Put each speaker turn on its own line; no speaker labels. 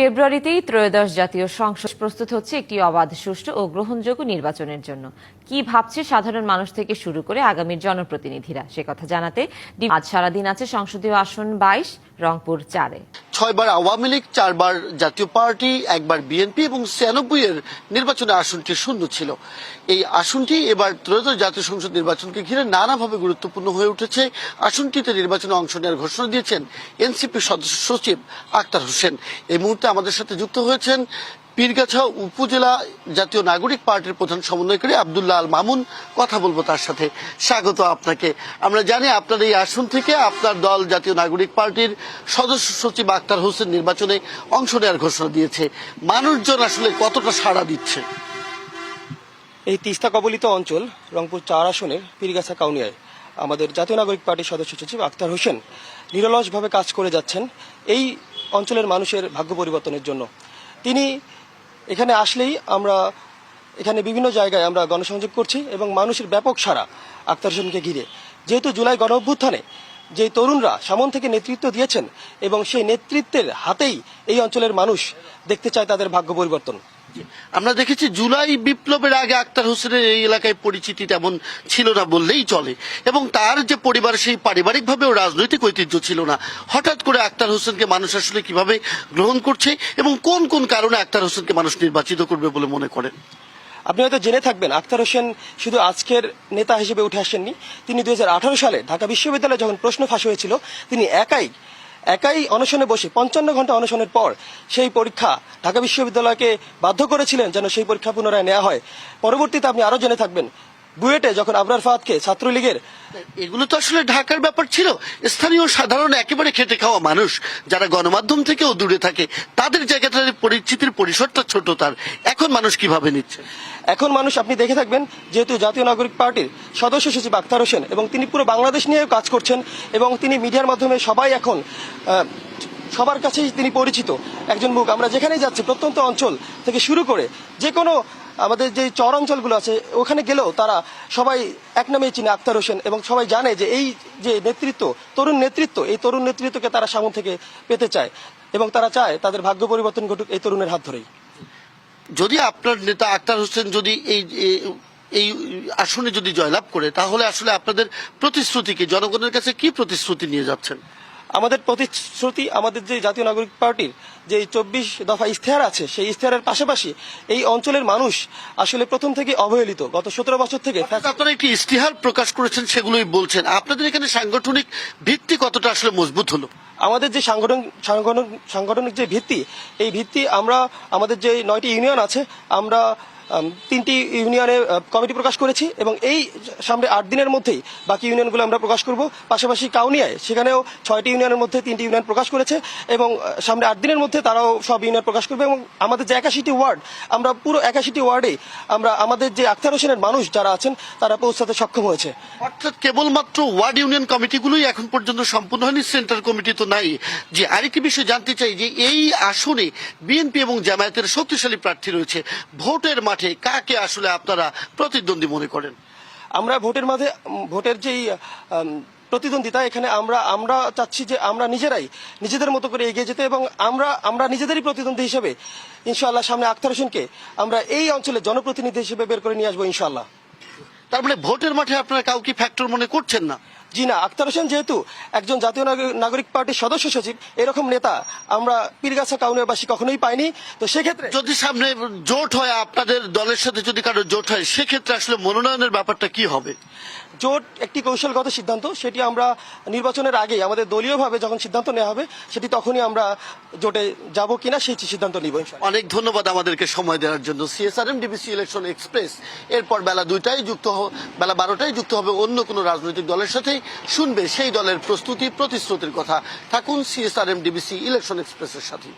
ফেব্রুয়ারিতেই ত্রয়োদশ জাতীয় সংসদ প্রস্তুত হচ্ছে একটি অবাধ সুষ্ঠু ও গ্রহণযোগ্য নির্বাচনের জন্য। কি ভাবছে সাধারণ মানুষ থেকে শুরু করে আগামীর জনপ্রতিনিধিরা? সে কথা জানাতে আজ সারাদিন আছে সংসদীয় আসন বাইশ, রংপুর চারে।
ছয়বার আওয়ামী লীগ, চারবার জাতীয় পার্টি, একবার বিএনপি এবং ছিয়ানব্বই এর নির্বাচনে আসনটি শূন্য ছিল। এই আসনটি এবার ত্রয়োদশ জাতীয় সংসদ নির্বাচনকে ঘিরে নানাভাবে গুরুত্বপূর্ণ হয়ে উঠেছে। আসনটিতে নির্বাচনে অংশ নেওয়ার ঘোষণা দিয়েছেন এনসিপি সদস্য সচিব আক্তার হোসেন। এই মুহূর্তে আমাদের সাথে যুক্ত হয়েছেন পীরগাছা উপজেলা জাতীয় নাগরিক পার্টির প্রধান সমন্বয়কারী আবদুল্লাহ আল মামুন কথা বলব তার সাথে। স্বাগত আপনাকে। আমরা জানি আপনার এই আসন থেকে আপনার দল জাতীয় নাগরিক পার্টির সদস্য সচিব আক্তার হোসেন নির্বাচনে অংশ নেওয়ার ঘোষণা দিয়েছে। মানুষজন আসলে কতটা সাড়া দিচ্ছে?
এই তিস্তা কবলিত অঞ্চল, রংপুর চার আসনের পীরগাছা কাউনিয়ায় আমাদের জাতীয় নাগরিক পার্টির সদস্য সচিব আক্তার হোসেন নিরলসভাবে কাজ করে যাচ্ছেন এই অঞ্চলের মানুষের ভাগ্য পরিবর্তনের জন্য। তিনি এখানে আসলেই আমরা এখানে বিভিন্ন জায়গায় আমরা গণসংযোগ করছি এবং মানুষের ব্যাপক সারা আক্তার হোসেনকে ঘিরে। যেহেতু জুলাই গণ অভ্যুত্থানে যে তরুণরা সামন থেকে নেতৃত্ব দিয়েছেন এবং সেই নেতৃত্বের হাতেই এই অঞ্চলের মানুষ দেখতে চায় তাদের ভাগ্য পরিবর্তন।
আমরা দেখেছি জুলাই বিপ্লবের আগে আক্তার হোসেনের এই এলাকায় পরিচিতি তেমন ছিল না বললেই চলে। এবং তার যে পরিবার, সেই পারিবারিকভাবেও রাজনৈতিক ঐতিহ্য ছিল না। হঠাৎ করে আক্তার হোসেনকে মানুষ আসলে কীভাবে গ্রহণ করছে এবং কোন কোন কারণে আক্তার হোসেনকে মানুষ নির্বাচিত করবে বলে মনে করেন?
আপনি হয়তো জেনে থাকবেন আক্তার হোসেন শুধু আজকের নেতা হিসেবে উঠে আসেননি। তিনি দুই হাজার আঠারো সালে ঢাকা বিশ্ববিদ্যালয়ে যখন প্রশ্ন ফাঁস হয়েছিল, তিনি একাই একাই অনশনে বসে, পঞ্চান্ন ঘণ্টা অনশনের পর সেই পরীক্ষা ঢাকা বিশ্ববিদ্যালয়কে বাধ্য করেছিলেন যেন সেই পরীক্ষা পুনরায় নেওয়া হয়। পরবর্তীতে আপনি আরও জেনে থাকবেন বুয়েটে যখন আবরার ফাহাদকে ছাত্রলীগের
এগুলো তো আসলে ঢাকার ব্যাপার ছিল। স্থানীয় সাধারণ একেবারে খেটে খাওয়া মানুষ যারা গণমাধ্যম থেকেও দূরে থাকে তাদের জায়গাটার পরিচিতির পরিসরটা ছোট তার। এখন মানুষ কীভাবে নিচ্ছে?
এখন মানুষ আপনি দেখে থাকবেন যেহেতু জাতীয় নাগরিক পার্টির সদস্য সচিব আক্তার হোসেন এবং তিনি পুরো বাংলাদেশ নিয়েও কাজ করছেন এবং তিনি মিডিয়ার মাধ্যমে সবাই এখন সবার কাছেই তিনি পরিচিত একজন মুখ। আমরা যেখানেই যাচ্ছি প্রত্যন্ত অঞ্চল থেকে শুরু করে যে কোনো আমাদের যে চর অঞ্চলগুলো আছে, ওখানে গেলেও তারা সবাই এক নামেই চিনে আক্তার হোসেন এবং সবাই জানে যে এই যে নেতৃত্ব, তরুণ নেতৃত্ব, এই তরুণ নেতৃত্বকে তারা সামন থেকে পেতে চায় এবং তারা চায় তাদের ভাগ্য পরিবর্তন ঘটুক এই তরুণের হাত ধরেই।
যদি আপনার নেতা আক্তার হোসেন যদি এই এই আসনে যদি জয়লাভ করে, তাহলে আসলে আপনাদের প্রতিশ্রুতিকে জনগণের কাছে কি প্রতিশ্রুতি নিয়ে যাচ্ছেন?
আমাদের প্রতিশ্রুতি আমাদের যে জাতীয় নাগরিক পার্টির যে চব্বিশ দফা ইশতেহার আছে সেই ইশতেহারের পাশাপাশি এই অঞ্চলের মানুষ আসলে প্রথম থেকে অবহেলিত। গত সতেরো বছর থেকে
আপনারা একটি ইস্তিহার প্রকাশ করেছেন সেগুলোই বলছেন? আপনাদের এখানে সাংগঠনিক ভিত্তি কতটা আসলে মজবুত হলো?
আমাদের যে সাংগঠনিক সাংগঠনিক সাংগঠনিক যে ভিত্তি এই ভিত্তি আমরা আমাদের যে নয়টি ইউনিয়ন আছে আমরা আম, তিনটি ইউনিয়নে কমিটি প্রকাশ করেছি এবং এই সামনে আট দিনের মধ্যেই বাকি ইউনিয়নগুলো আমরা প্রকাশ করব। পাশাপাশি কাউনিয়ায় সেখানেও ছয়টি ইউনিয়নের মধ্যে তিনটি ইউনিয়ন প্রকাশ করেছে এবং সামনে আট দিনের মধ্যে তারাও সব ইউনিয়ন প্রকাশ করবে এবং আমাদের যে একাশিটি ওয়ার্ড, আমরা পুরো একাশিটি ওয়ার্ডে আমরা আমাদের যে আক্তার হোসেনের মানুষ যারা আছেন, তারা পৌঁছাতে সক্ষম হয়েছে।
অর্থাৎ কেবলমাত্র ওয়ার্ড ইউনিয়ন কমিটিগুলোই এখন পর্যন্ত সম্পূর্ণ হয়নি, সেন্ট্রাল কমিটি তো নাই। যে আরেকটি বিষয় জানতে চাই, যে এই আসনে বিএনপি এবং জামায়াতের শক্তিশালী প্রার্থী রয়েছে, ভোটের মাঠে কাকে আসলে আপনারা প্রতিদ্বন্দ্বী মনে করেন?
আমরা ভোটের মাঝে ভোটের যেই প্রতিদ্বন্দ্বিতা এখানে আমরা আমরা চাচ্ছি যে আমরা নিজেরাই নিজেদের মতো করে এগিয়ে যেতে এবং আমরা আমরা নিজেদেরই প্রতিদ্বন্দ্বী হিসেবে ইনশাআল্লাহ সামনে আক্তার হোসেনকে আমরা এই অঞ্চলের জনপ্রতিনিধি হিসেবে বের করে নিয়ে আসব ইনশাআল্লাহ।
তার মানে ভোটের মাঠে আপনারা কাউকে ফ্যাক্টর মনে করছেন না?
জি না আক্তার হোসেন যেহেতু একজন জাতীয় নাগরিক- পার্টির সদস্য সচিব এরকম নেতা আমরা পীরগাছা কাউনিয়াবাসী কখনোই পাইনি। তো সেক্ষেত্রে
যদি সামনে জোট হয় আপনাদের দলের সাথে যদি কারও জোট হয় সেক্ষেত্রে আসলে মনোনয়নের ব্যাপারটা কি হবে?
জোট একটি কৌশলগত সিদ্ধান্ত সেটি আমরা নির্বাচনের আগে আমাদের দলীয়ভাবে যখন সিদ্ধান্ত নেওয়া হবে সেটি তখনই আমরা জোটে যাব কিনা সেই সিদ্ধান্ত নিব
অনেক ধন্যবাদ আমাদেরকে সময় দেওয়ার জন্য। সিএসআরএম ডিবিসি ইলেকশন এক্সপ্রেস এরপর বেলা দুইটায় যুক্ত বেলা বারোটায় যুক্ত হবে অন্য কোনো রাজনৈতিক দলের সাথেই। শুনবে সেই দলের প্রস্তুতি প্রতিশ্রুতির কথা। থাকুন সিএসআরএম ডিবিসি ইলেকশন এক্সপ্রেসের সাথে।